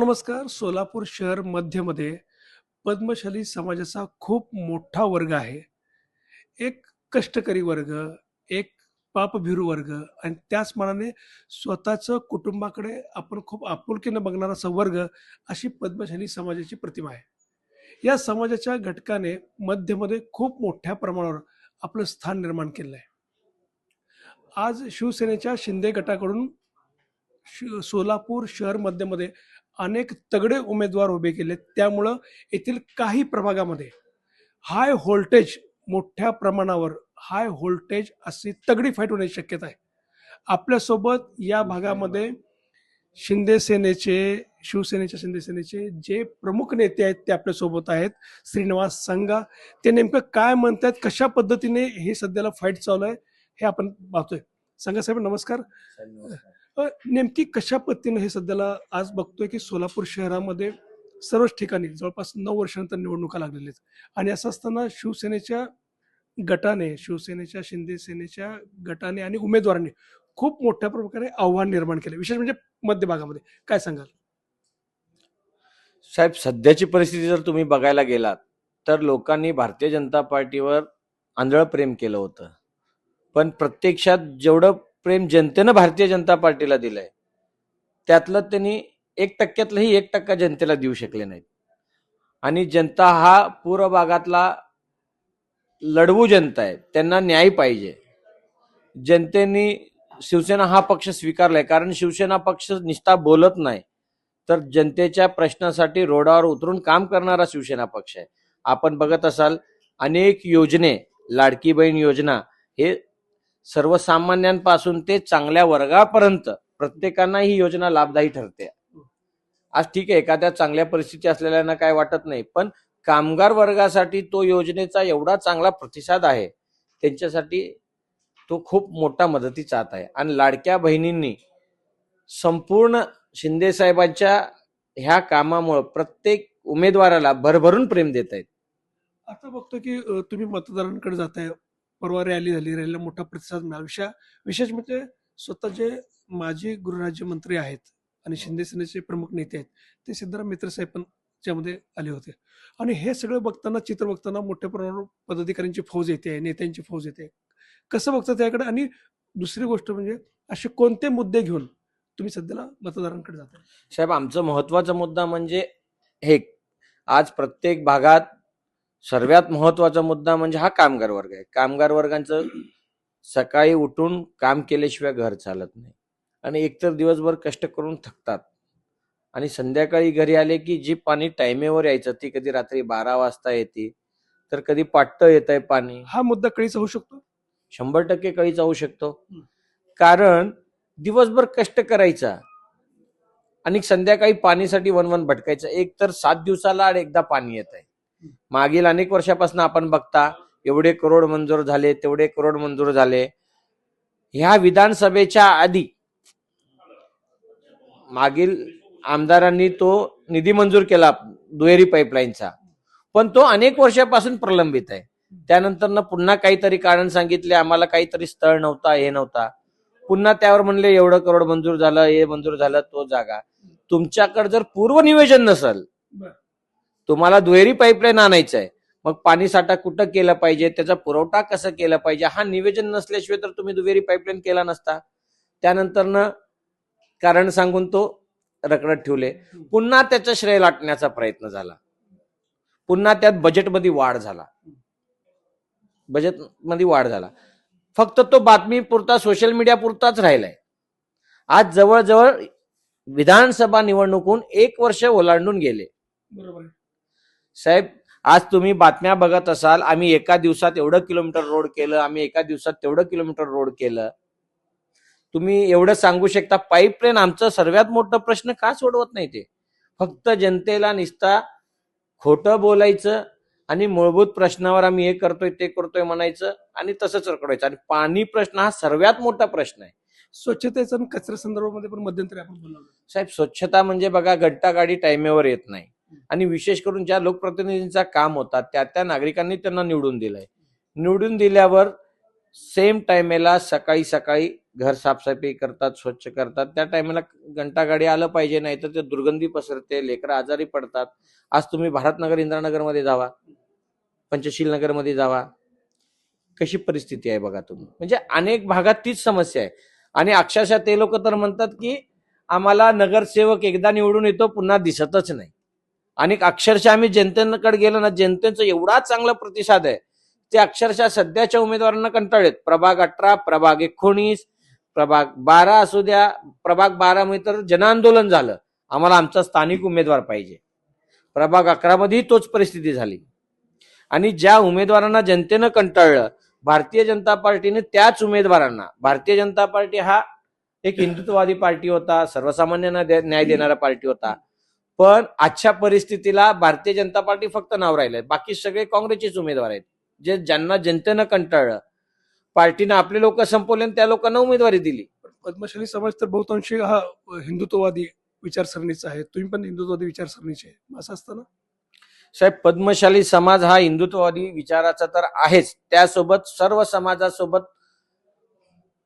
नमस्कार. सोलापूर शहर मध्यमध्ये पद्मशाली समाजाचा खूप मोठा वर्ग आहे. एक कष्टकरी वर्ग एक पापभिरू वर्ग आणि त्याच मनाने स्वतःचं कुटुंबाकडे आपण खूप आपुलकीनं बघणारा असा वर्ग अशी पद्मशाली समाजाची प्रतिमा आहे. या समाजाच्या घटकाने मध्यमध्ये खूप मोठ्या प्रमाणावर आपलं स्थान निर्माण केलं आहे. आज शिवसेनेच्या शिंदे गटाकडून सोलापूर शहर मध्यमध्ये अनेक तगडे उमेदवार उभे केले. त्यामुळं येथील काही प्रभागामध्ये हाय व्होल्टेज मोठ्या प्रमाणावर हाय व्होल्टेज अशी तगडी फाईट होण्याची शक्यता आहे. आपल्यासोबत या भागामध्ये शिंदे सेनेचे शिवसेनेच्या शिंदे सेनेचे जे प्रमुख नेते आहेत ते आपल्यासोबत आहेत. श्रीनिवास संगा ते नेमकं काय म्हणतात कशा पद्धतीने हे सध्याला फाईट चालू आहे हे आपण पाहतोय. संगा साहेब नमस्कार. नेमकी कशा पद्धतीनं हे सध्याला आज बघतोय की सोलापूर शहरामध्ये सर्वच ठिकाणी जवळपास नऊ वर्षानंतर निवडणुका लागलेल्या आहेत. आणि असं असताना शिवसेनेच्या गटाने शिवसेनेच्या शिंदे सेनेच्या गटाने आणि उमेदवारांनी खूप मोठ्या प्रकारे आव्हान निर्माण केले. विशेष म्हणजे मध्य भागामध्ये. काय सांगाल? साहेब सध्याची परिस्थिती जर तुम्ही बघायला गेलात तर लोकांनी भारतीय जनता पार्टीवर आंधळ प्रेम केलं होतं. पण प्रत्यक्षात जेवढं प्रेम जनतेनं भारतीय जनता पार्टीला दिलंय. त्यातलं त्यांनी एक टक्क्यातलंही एक टक्का जनतेला देऊ शकले नाहीत. आणि जनता हा पूर्व भागातला लढवू जनता आहे. त्यांना न्याय पाहिजे. जनतेने शिवसेना हा पक्ष स्वीकारलाय. कारण शिवसेना पक्ष निष्ठा बोलत नाही. तर जनतेच्या प्रश्नासाठी रोडावर उतरून काम करणारा शिवसेना पक्ष आहे. आपण बघत असाल अनेक योजने लाडकी बहीण योजना हे सर्वसामान्यांपासून ते चांगल्या वर्गापर्यंत प्रत्येकांना ही योजना लाभदायी ठरते. आज ठीक आहे एखाद्या चांगल्या परिस्थिती असलेल्यांना काय वाटत नाही पण कामगार वर्गासाठी तो योजनेचा एवढा चांगला प्रतिसाद आहे त्यांच्यासाठी तो खूप मोठा मदतीचा हात आहे. आणि लाडक्या बहिणींनी संपूर्ण शिंदे साहेबांच्या ह्या कामामुळे प्रत्येक उमेदवाराला भरभरून प्रेम देत आहेत आता बघतो की तुम्ही मतदारांकडे जाताय परवा रॅली झाली. रॅलीला मोठा प्रतिसाद मिळाला. विशा विशेष म्हणजे स्वतः जे माजी गृहराज्यमंत्री आहेत आणि शिंदे सेनेचे प्रमुख नेते आहेत ते सिद्धाराम मित्र साहेब पण त्यामध्ये आले होते. आणि हे सगळं बघताना चित्र बघताना मोठ्या प्रमाणावर पदाधिकाऱ्यांची फौज येते नेत्यांची फौज येते. कसं बघता त्याकडे? आणि दुसरी गोष्ट म्हणजे असे कोणते मुद्दे घेऊन तुम्ही सध्याला मतदारांकडे जाताय? साहेब आमचं महत्त्वाचा मुद्दा म्हणजे हे. आज प्रत्येक भागात सर्वात महत्त्वाचा मुद्दा म्हणजे हा कामगार वर्ग आहे. कामगार वर्गांचं सकाळी उठून काम केल्याशिवाय घर चालत नाही. आणि एकतर दिवसभर कष्ट करून थकतात. आणि संध्याकाळी घरी आले की जी पाणी टायमेवर यायचं ती कधी रात्री बारा वाजता येते तर कधी पाट्ट येत आहे पाणी. हा मुद्दा कळीचा होऊ शकतो? शंभर टक्के कळी जाऊ शकतो. कारण दिवसभर कष्ट करायचा आणि संध्याकाळी पाणीसाठी वनवन भटकायचं. एक तर सात दिवसाला एकदा पाणी येत आहे मागील अनेक वर्षापासून आपण बघता एवढे करोड मंजूर झाले तेवढे करोड मंजूर झाले. ह्या विधानसभेच्या आधी मागील आमदारांनी तो निधी मंजूर केला दुहेरी पाईपलाईनचा. पण तो अनेक वर्षापासून प्रलंबित आहे. त्यानंतर पुन्हा काहीतरी कारण सांगितले आम्हाला काहीतरी स्थळ नव्हता हे नव्हता. पुन्हा त्यावर म्हणले एवढं करोड मंजूर झालं हे मंजूर झालं तो जागा. तुमच्याकडे जर पूर्व नियोजन नसल तुम्हाला दुहेरी पाईपलाईन आणायचं आहे मग पाणी साठा कुठं केलं पाहिजे? त्याचा पुरवठा कसं केला पाहिजे? हा निवेदन नसल्याशिवाय तर तुम्ही दुहेरी पाईपलाईन केला नसता. त्यानंतर कारण सांगून तो रखडत ठेवले. पुन्हा त्याचा श्रेय लाटण्याचा प्रयत्न झाला. पुन्हा त्यात बजेटमध्ये वाढ झाला. बजेटमध्ये वाढ झाला. फक्त तो बातमी पुरता सोशल मीडिया पुरताच राहिलाय. आज जवळजवळ विधानसभा निवडणुकून एक वर्ष ओलांडून गेले. बरोबर साहेब आज तुम्ही बातम्या बघत असाल आम्ही एका दिवसात एवढं किलोमीटर रोड केलं आम्ही एका दिवसात तेवढं किलोमीटर रोड केलं. तुम्ही एवढं सांगू शकता पाईपलाईन आमचं सर्वात मोठं प्रश्न का सोडवत नाही ते? फक्त जनतेला निसता खोटं बोलायचं आणि मूलभूत प्रश्नावर आम्ही हे करतोय ते करतोय म्हणायचं आणि तसंच रखडायचं आणि पाणी प्रश्न हा सर्वात मोठा प्रश्न आहे. स्वच्छतेचा कचरा संदर्भामध्ये पण मध्यंतरी आपण साहेब स्वच्छता म्हणजे बघा घंटा गाडी टाइमेवर येत नाही. आणि विशेष करून ज्या लोकप्रतिनिधींचा काम होता त्या त्या नागरिकांनी त्यांना निवडून दिलंय. निवडून दिल्यावर सेम टायमेला सकाळी सकाळी घर साफसफाई करतात स्वच्छ करतात. त्या टायमेला घंटागाडी आलं पाहिजे नाही तर ते दुर्गंधी पसरते लेकरं आजारी पडतात. आज तुम्ही भारतनगर इंदिरानगरमध्ये जावा पंचशील नगरमध्ये जावा. कशी परिस्थिती आहे बघा तुम्ही. म्हणजे अनेक भागात तीच समस्या आहे. आणि अक्षरशः ते लोक तर म्हणतात की आम्हाला नगरसेवक एकदा निवडून येतो पुन्हा दिसतच नाही. आणि अक्षरशः आम्ही जनतेकडे गेलो ना जनतेचा एवढा चांगला प्रतिसाद आहे. ते अक्षरशः सध्याच्या उमेदवारांना कंटाळलेत. प्रभाग अठरा प्रभाग एकोणीस प्रभाग बारा असू द्या प्रभाग बारा मध्ये तर जनआंदोलन झालं. आम्हाला आमचा स्थानिक उमेदवार पाहिजे. प्रभाग अकरा मध्येही तोच परिस्थिती झाली. आणि ज्या उमेदवारांना जनतेनं कंटाळलं भारतीय जनता पार्टीने त्याच उमेदवारांना भारतीय जनता पार्टी हा एक हिंदुत्ववादी पार्टी होता सर्वसामान्यांना दे- न्याय देणारा पार्टी होता पण आजच्या परिस्थितीला भारतीय जनता पार्टी फक्त नाव राहिले बाकी सगळे काँग्रेसचेच उमेदवार आहेत. जे ज्यांना जनतेनं कंटाळलं पार्टीनं आपले लोक संपवले आणि त्या लोकांना उमेदवारी दिली. पद्मशाली समाज तर बहुतांशी हा हिंदुत्ववादी विचारसरणीचा आहे. तुम्ही पण हिंदुत्ववादी विचारसरणीचे आहे. असं असतं ना? साहेब पद्मशाली समाज हा हिंदुत्ववादी विचाराचा तर आहेच. त्यासोबत सर्व समाजासोबत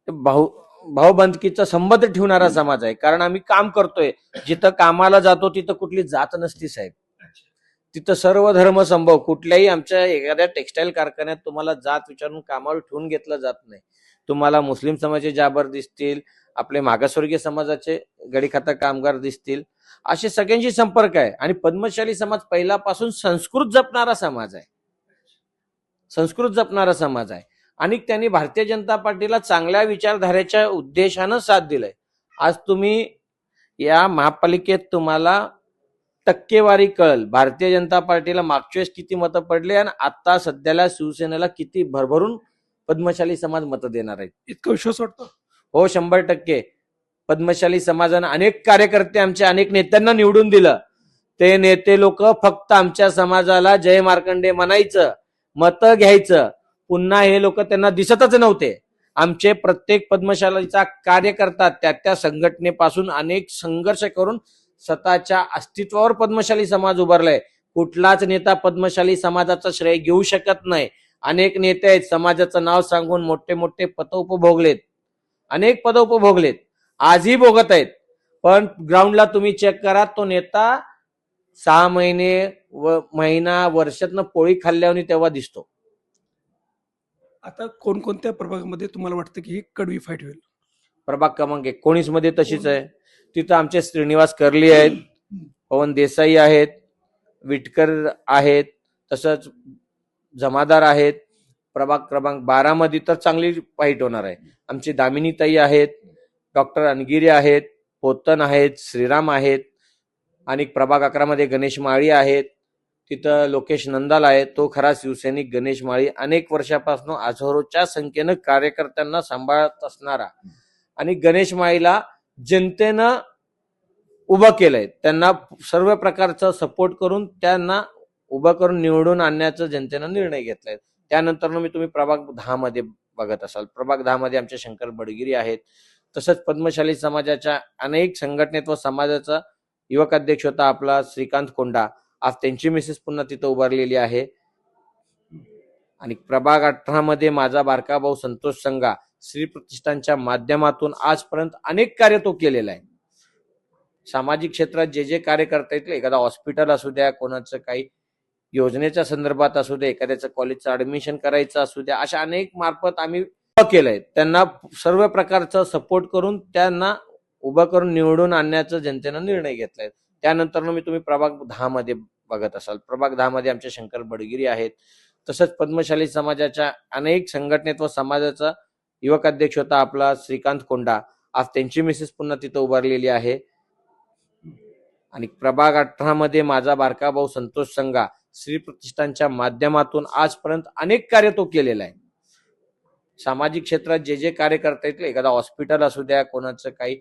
भाऊ भाऊबंदकीचा संबंध ठेवणारा समाज आहे. कारण आम्ही काम करतोय. जिथं कामाला जातो तिथं कुठली जात नसती साहेब. तिथं सर्व धर्म संभव. कुठल्याही आमच्या एखाद्या टेक्स्टाईल कारखान्यात तुम्हाला जात विचारून कामावर ठेवून घेतलं जात नाही. तुम्हाला मुस्लिम समाजाचे जाबर दिसतील आपले मागासवर्गीय समाजाचे गडीखाता कामगार दिसतील. असे सगळ्यांशी संपर्क आहे. आणि पद्मशाली समाज पहिल्यापासून संस्कृत जपणारा समाज आहे. संस्कृत जपणारा समाज आहे. आणि त्यांनी भारतीय जनता पार्टीला चांगल्या विचारधारेच्या उद्देशानं साथ दिलंय. आज तुम्ही या महापालिकेत तुम्हाला टक्केवारी कळल. भारतीय जनता पार्टीला मागच्या वेळेस किती मतं पडले आणि आता सध्याला शिवसेनेला किती भरभरून पद्मशाली समाज मतं देणार आहेत? इतका विश्वास वाटतो? हो शंभर टक्के. पद्मशाली समाजानं अनेक कार्यकर्ते आमच्या अनेक नेत्यांना निवडून दिलं. ते नेते लोक फक्त आमच्या समाजाला जय मार्कंडे म्हणायचं मतं घ्यायचं. पुन्हा हे लोक त्यांना दिसतच नव्हते. आमचे प्रत्येक पद्मशालीचा कार्यकर्ता त्या त्या संघटनेपासून अनेक संघर्ष करून स्वतःच्या अस्तित्वावर पद्मशाली समाज उभारलाय. कुठलाच नेता पद्मशाली समाजाचा श्रेय घेऊ शकत नाही. अनेक नेते आहेत समाजाचं नाव सांगून मोठे मोठे पद उपभोगलेत. अनेक पद उपभोगलेत. आजही भोगत आहेत. पण ग्राउंडला तुम्ही चेक करा तो नेता सहा महिने व महिना वर्षातनं पोळी खाल्ल्यावर तेव्हा दिसतो. आता कोणकोणत्या प्रभागामध्ये तुम्हाला वाटतं की ही कडवी फाईट होईल? प्रभाग क्रमांक एकोणीसमध्ये तशीच आहे. तिथं आमचे श्रीनिवास कर्ली आहेत. पवन देसाई आहेत. विटकर आहेत. तसंच जमादार आहेत. प्रभाग क्रमांक बारा मध्ये तर चांगली फाईट होणार आहे. आमची दामिनी ताई आहेत. डॉक्टर अनगिरे आहेत. पोतन आहेत. श्रीराम आहेत. आणि प्रभाग अकरा मध्ये गणेश माळी आहेत. तिथं लोकेश नंदाल आहे. तो खरा शिवसैनिक गणेश माळी. अनेक वर्षापासून हजारोच्या संख्येनं कार्यकर्त्यांना सांभाळत असणारा आणि गणेश माळीला जनतेनं उभं केलंय. त्यांना सर्व प्रकारचा सपोर्ट करून त्यांना उभं करून निवडून आणण्याचा जनतेनं निर्णय घेतलाय. त्यानंतर मी तुम्ही प्रभाग दहा मध्ये बघत असाल. प्रभाग दहा मध्ये आमचे शंकर बडगिरी आहेत. तसंच पद्मशाली समाजाच्या अनेक संघटनेत व समाजाचा युवक अध्यक्ष होता आपला श्रीकांत कोंडा. आज त्यांची मिसेस पुन्हा तिथं उभारलेली आहे. आणि प्रभाग अठरा मध्ये माझा बारका भाऊ संतोष संघा श्री प्रतिष्ठानच्या माध्यमातून आजपर्यंत अनेक कार्य तो केलेला आहे. सामाजिक क्षेत्रात जे जे कार्य करता येतील एखादा हॉस्पिटल असू द्या कोणाचं काही योजनेच्या संदर्भात असू द्या एखाद्याचं कॉलेजचं ऍडमिशन करायचं असू द्या अशा अनेक मार्फत आम्ही केलंय त्यांना सर्व प्रकारचा सपोर्ट करून त्यांना उभं करून निवडून आणण्याचा जनतेनं निर्णय घेतलाय. त्यानंतर मी तुम्ही प्रभाग दहा मध्ये बघत असाल. प्रभाग दहा मध्ये आमचे शंकर बडगिरी आहेत. तसंच पद्मशाली समाजाच्या अनेक संघटनेत व समाजाचा युवक अध्यक्ष होता आपला श्रीकांत कोंडा. आज त्यांची मिसेस पुन्हा तिथं उभारलेली आहे. आणि प्रभाग अठरा मध्ये माझा बारका भाऊ संतोष संघा श्री प्रतिष्ठानच्या माध्यमातून आजपर्यंत अनेक कार्य तो केलेला आहे. सामाजिक क्षेत्रात जे जे कार्य करता येतील एखादा हॉस्पिटल असू द्या कोणाचं काही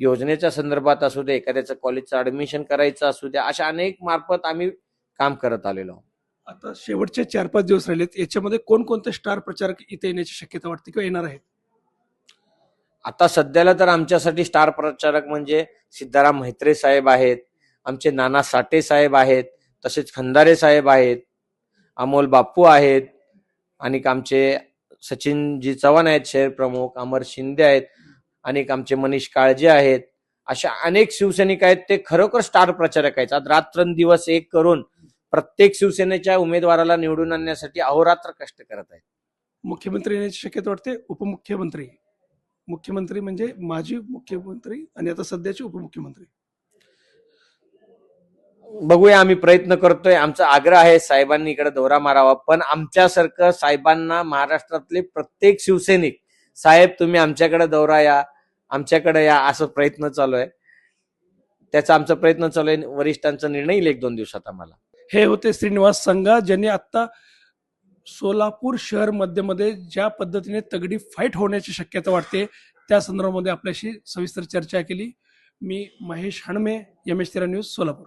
योजनेच्या संदर्भात असू द्या एखाद्याचं कॉलेजचं ऍडमिशन करायचं असू द्या अशा अनेक मार्फत आम्ही काम करत आलेलो आहोत. आता शेवटचे चार पाच दिवस राहिलेत. याच्यामध्ये कोणकोणते स्टार प्रचारक इथे येण्याची शक्यता वाटते किंवा येणार आहेत? आता सध्याला तर आमच्यासाठी स्टार प्रचारक म्हणजे सिद्धाराम म्हेत्रे साहेब आहेत आमचे नाना साठे साहेब आहेत तसेच खंदारे साहेब आहेत अमोल बापू आहेत आणि आमचे सचिनजी चव्हाण आहेत शहर प्रमुख अमर शिंदे आहेत. अनेक आमचे मनीष काळजे आहेत. अशा अनेक शिवसैनिक आहेत ते खरोखर स्टार प्रचारक आहेत. आज रात्रंदिवस एक करून प्रत्येक शिवसेनेच्या उमेदवाराला निवडून आणण्यासाठी अहोरात्र कष्ट करत आहेत. मुख्यमंत्री येण्याची शक्यता वाटते उपमुख्यमंत्री. मुख्यमंत्री म्हणजे माजी मुख्यमंत्री आणि आता सध्याचे उपमुख्यमंत्री. बघूया आम्ही प्रयत्न करतोय. आमचा आग्रह आहे साहेबांनी इकडे दौरा मारावा. पण आमच्यासारखं साहेबांना महाराष्ट्रातले प्रत्येक शिवसैनिक साहेब तुम्ही आमच्याकडे दौरा या. आमच्याकडे या असं प्रयत्न चालू आहे. त्याचा आमचा प्रयत्न चालू आहे. वरिष्ठांचा निर्णय येईल एक दोन दिवसात आम्हाला. हे होते श्रीनिवास संघा ज्यांनी आत्ता सोलापूर शहर मध्यमध्ये ज्या पद्धतीने तगडी फाईट होण्याची शक्यता वाटते त्या संदर्भामध्ये आपल्याशी सविस्तर चर्चा केली. मी महेश हणमे एम एच तेरा न्यूज सोलापूर.